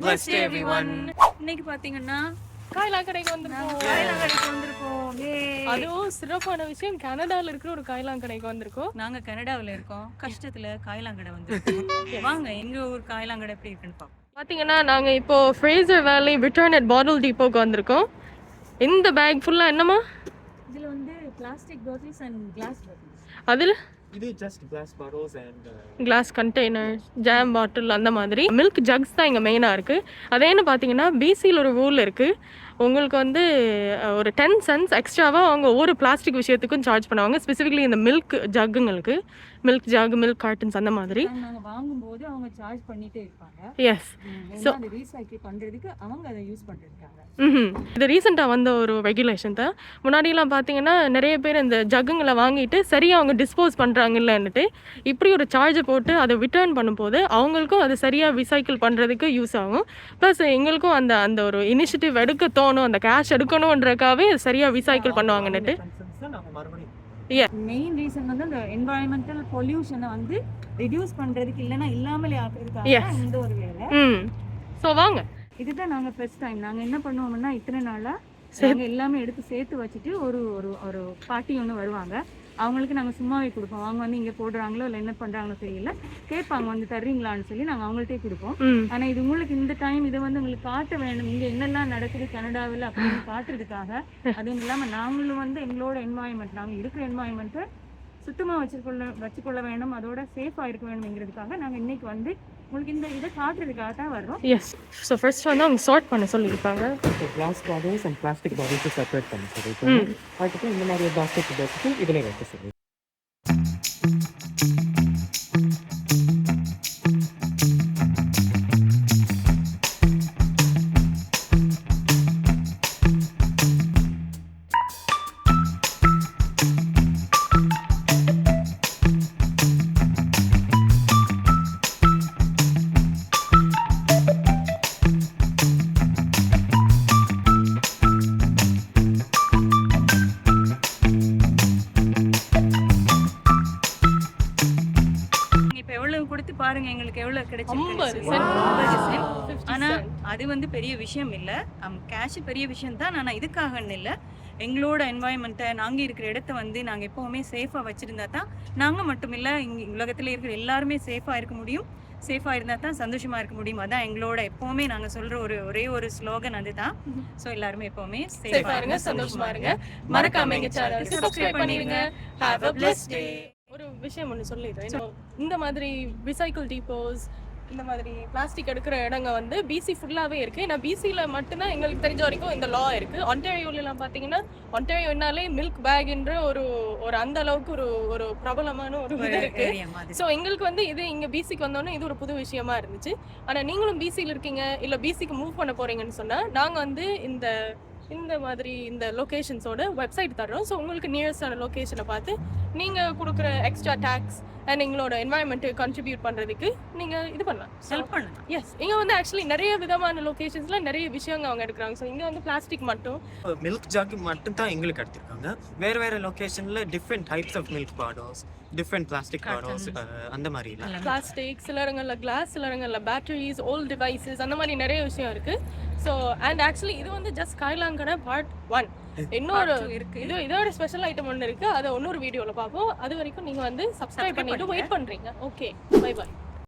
Blessed day, everyone. இன்னைக்கு பாத்தீங்கன்னா காய்லா கடைக்கு வந்திருக்கோம். காயலா கடைக்கு வந்திருக்கோம். அதுவும் சிறப்பான விஷயம் கனடால இருக்கிற ஒரு காய்லா கடைக்கு வந்திருக்கோம். நாங்க கனடாவுல இருக்கோம். கஷ்டத்துல காயலாங்கடை வந்திருக்கோம் வாங்க எங்க ஊர் காயலாங்கடை எப்படி இருக்குன்னு பாப்போம். பாத்தீங்கன்னா நாங்க இப்போ ஃப்ரேசர் வேலி ரிட்டர்ன் அட் பாட்டில் டிப்போக்கு வந்திருக்கோம். இந்த பேக் ஃபுல்லா என்னமா இதுல வந்து plastic bottles and glass bottles அதுல? இது just glass bottles and glass container jam bottle அந்த மாதிரி. மில்க் ஜக்ஸ் தான் இங்கே மெயினாக இருக்குது அதேன்னு பார்த்தீங்கன்னா பிசியில் ஒரு ஊரில் இருக்குது உங்களுக்கு வந்து ஒரு டென் சென்ஸ் எக்ஸ்ட்ராவாக அவங்க ஒவ்வொரு பிளாஸ்டிக் விஷயத்துக்கும் சார்ஜ் பண்ணுவாங்க. ஸ்பெசிஃபிக்லி இந்த மில்க் ஜக்குங்களுக்கு மில்க் ஜக் மில்க் கார்ட்டன்ஸ் அந்த மாதிரி. வாங்கும்போது அவங்க சார்ஜ் பண்ணிட்டே இருப்பாங்க. எஸ் அதை ரீசைக்கிள் பண்றதுக்கு அவங்க அதை யூஸ் பண்ணிருக்காங்க ம் இது ரீசெண்டாக வந்த ஒரு ரெகுலேஷன் தான். முன்னாடிலாம் பார்த்தீங்கன்னா நிறைய பேர் இந்த ஜக்குங்களை வாங்கிட்டு சரியாக அவங்க டிஸ்போஸ் பண்ணுறாங்கல்லன்னுட்டு இப்படி ஒரு சார்ஜை போட்டு அதை ரிட்டர்ன் பண்ணும்போது அவங்களுக்கும் அது சரியாக ரிசைக்கிள் பண்ணுறதுக்கு யூஸ் ஆகும். ப்ளஸ் எங்களுக்கும் அந்த அந்த ஒரு இனிஷியேட்டிவ் எடுக்க தோணும் அந்த கேஷ் எடுக்கணுன்றக்காகவே சரியாக ரிசைக்கிள் பண்ணுவாங்கன்னுட்டு. மெயின் ரீசன் வந்து அந்த என்வாயன்மெண்டல் பொல்யூஷனை வந்து ரிடியூஸ் பண்றதுக்கு இல்லைன்னா இல்லாமலே ஆக்குறதுக்காக இந்த ஒரு வேலை. ஸோ வாங்க. இதுதான் நாங்க ஃபர்ஸ்ட் டைம் நாங்க என்ன பண்ணுவோம்னா இத்தனை நாளா நாங்க எல்லாமே எடுத்து சேர்த்து வச்சுட்டு ஒரு ஒரு ஒரு பாட்டி ஒன்று வருவாங்க. அவங்களுக்கு நாங்க சும்மாவே கொடுப்போம். அவங்க வந்து இங்க போடுறாங்களோ இல்லை என்ன பண்றாங்களோ தெரியல. கேட்பாங்க வந்து தர்றீங்களான்னு சொல்லி நாங்க அவங்கள்ட்டே கொடுப்போம். ம். ஆனா இது உங்களுக்கு இந்த டைம் இதை வந்து உங்களுக்கு காட்ட வேணும் இங்க என்னெல்லாம் நடக்குது கனடாவில் அப்படின்னு காட்டுறதுக்காக அதுவும் இல்லாம நாங்களும் வந்து எங்களோட என்வாயன்மெண்ட் நாங்க இருக்கிற என்வாயன்மெண்ட்டை சுத்தமா வச்சுக்கொள்ள வச்சுக்கொள்ள வேணும். அதோட சேஃபா இருக்க வேணுங்கிறதுக்காக நாங்க இன்னைக்கு வந்து உங்களுக்கு இந்த இதை காட்டுறதுக்காக தான் வர்றோம். எஸ் ஸோ ஃபர்ஸ்ட் வந்து அவங்க சார்ட் பண்ண சொல்லியிருப்பாங்க glass bottles and plastic bottles separate பண்ணி சொல்லியிருக்கோம் அதுக்கப்புறம் இந்த மாதிரி பாஸ்கெட் வச்சுட்டு இதிலே வைக்க சொல்லி பாருங்க எங்களுக்கு எவ்வளவு கிடைச்சிருக்கு. cent. ஐம்பது cent. 50 ஆனா. அது வந்து பெரிய விஷயம் இல்ல. கேஷ் பெரிய விஷயம் தான் ஆனா இதுக்காகன்னு இல்ல. எங்களோட என்வாயன்மெண்ட்டை நாங்க இருக்கிற இடத்த வந்து நாங்க எப்பவுமே சேஃபா வச்சிருந்தா தான் நாங்க மட்டும் இல்ல இங்க உலகத்துல இருக்கிற எல்லாருமே சேஃபா இருக்க முடியும். சேஃபா இருந்தா தான் சந்தோஷமா இருக்க முடியும். அதான் எங்களோட எப்பவுமே நாங்க சொல்ற ஒரு ஒரே ஒரு ஸ்லோகன் அதுதான். சோ எல்லாருமே எப்பவுமே சேஃபா இருங்க சந்தோஷமா இருங்க. மறக்காம எங்க சேனலுக்கு சப்ஸ்கிரைப் டே ஒரு விஷயம் ஒன்று சொல்லிடுறேன். இந்த மாதிரி ரிசைக்கிள் டீப்போஸ் இந்த மாதிரி பிளாஸ்டிக் எடுக்கிற இடங்க வந்து பிசி ஃபுல்லாகவே இருக்குது ஏன்னா பிசியில் மட்டும்தான் எங்களுக்கு தெரிஞ்ச வரைக்கும் இந்த லா இருக்குது ஒன்டேரியோலாம் பார்த்தீங்கன்னா ஒன்டேரியோனாலே மில்க் பேக்ன்ற ஒரு ஒரு அந்த அளவுக்கு ஒரு ஒரு பிரபலமான ஒரு இது இருக்குது ஸோ எங்களுக்கு வந்து இது இங்கே பிசிக்கு வந்தோன்னே இது ஒரு புது விஷயமா இருந்துச்சு. ஆனால் நீங்களும் பிசியில் இருக்கீங்க இல்லை பிசிக்கு மூவ் பண்ண போறீங்கன்னு சொன்னால் நாங்கள் வந்து இந்த இந்த மாதிரி இந்த லொக்கேஷன்ஸோட வெப்சைட் தர்றோம். ஸோ உங்களுக்கு நியரஸ்டான லொக்கேஷனை பார்த்து நீங்கள் கொடுக்குற எக்ஸ்ட்ரா டேக்ஸ் அண்ட் எங்களோட என்வாயன்மெண்ட்டு கண்ட்ரிபியூட் பண்ணுறதுக்கு நீங்கள் இது பண்ணலாம். ஹெல்ப் பண்ணலாம் எஸ் இங்கே வந்து ஆக்சுவலி நிறைய விதமான லொக்கேஷன்ஸில் நிறைய விஷயங்கள் அவங்க எடுக்கிறாங்க. ஸோ இங்கே வந்து பிளாஸ்டிக் மட்டும். மில்க் ஜாக் மட்டும் தான் எங்களுக்கு எடுத்திருக்காங்க. வேற வேற லொகேஷன்ல different types of milk bottles different plastic bottles அந்த மாதிரி இல்ல. பிளாஸ்டிக் சில இடங்களில் கிளாஸ் சில இடங்களில் பேட்டரிஸ் ஓல்ட் டிவைசஸ் அந்த மாதிரி நிறைய விஷயம் இருக்கு. ஸோ அண்ட் ஆக்சுவலி இது வந்து ஜஸ்ட் காய்லாங்கடை பார்ட் ஒன் இன்னொரு இருக்கு. இது இதோட ஸ்பெஷல் ஐட்டம் ஒன்று இருக்கு. அதை இன்னொரு வீடியோவில் பார்ப்போம். அது வரைக்கும் நீங்கள் வந்து சப்ஸ்கிரைப் பண்ணிட்டு வெயிட் பண்ணுறீங்க ஓகே பை பை